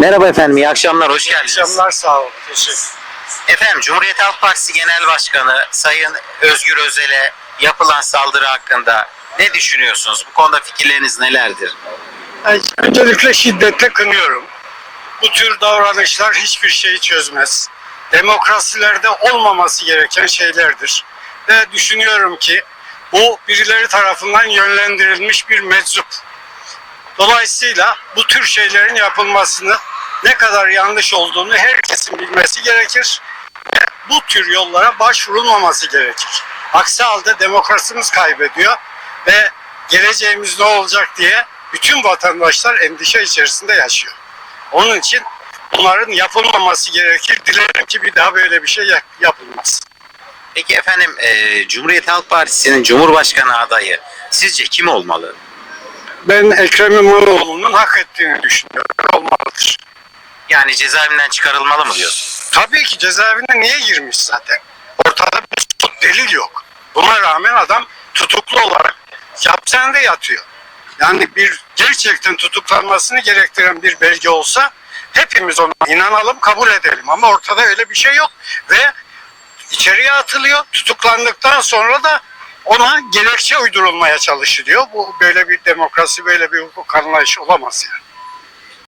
Merhaba efendim, iyi akşamlar, hoş geldiniz. Akşamlar sağ olun. Teşekkür Efendim, Cumhuriyet Halk Partisi Genel Başkanı Sayın Özgür Özel'e yapılan saldırı hakkında ne düşünüyorsunuz? Bu konuda fikirleriniz nelerdir? Yani öncelikle şiddetle kınıyorum. Bu tür davranışlar hiçbir şeyi çözmez. Demokrasilerde olmaması gereken şeylerdir. Ve düşünüyorum ki bu birileri tarafından yönlendirilmiş bir meczup. Dolayısıyla bu tür şeylerin yapılmasını ne kadar yanlış olduğunu herkesin bilmesi gerekir. Bu tür yollara başvurulmaması gerekir. Aksi halde demokrasimiz kaybediyor ve geleceğimiz ne olacak diye bütün vatandaşlar endişe içerisinde yaşıyor. Onun için bunların yapılmaması gerekir. Dilerim ki bir daha böyle bir şey yap- yapılmaz. Peki efendim, e, Cumhuriyet Halk Partisi'nin Cumhurbaşkanı adayı sizce kim olmalı? Ben Ekrem İmamoğlu'nun hak ettiğini düşünüyorum. Olmalıdır. Yani cezaevinden çıkarılmalı mı diyorsunuz? Tabii ki cezaevine niye girmiş zaten? Ortada bir delil yok. Buna rağmen adam tutuklu olarak hapishanede yatıyor. Yani bir gerçekten tutuklanmasını gerektiren bir belge olsa hepimiz ona inanalım, kabul edelim. Ama ortada öyle bir şey yok ve içeriye atılıyor. Tutuklandıktan sonra da ona gerekçe uydurulmaya çalışılıyor. Bu böyle bir demokrasi, böyle bir hukuk anlayışı olamaz yani.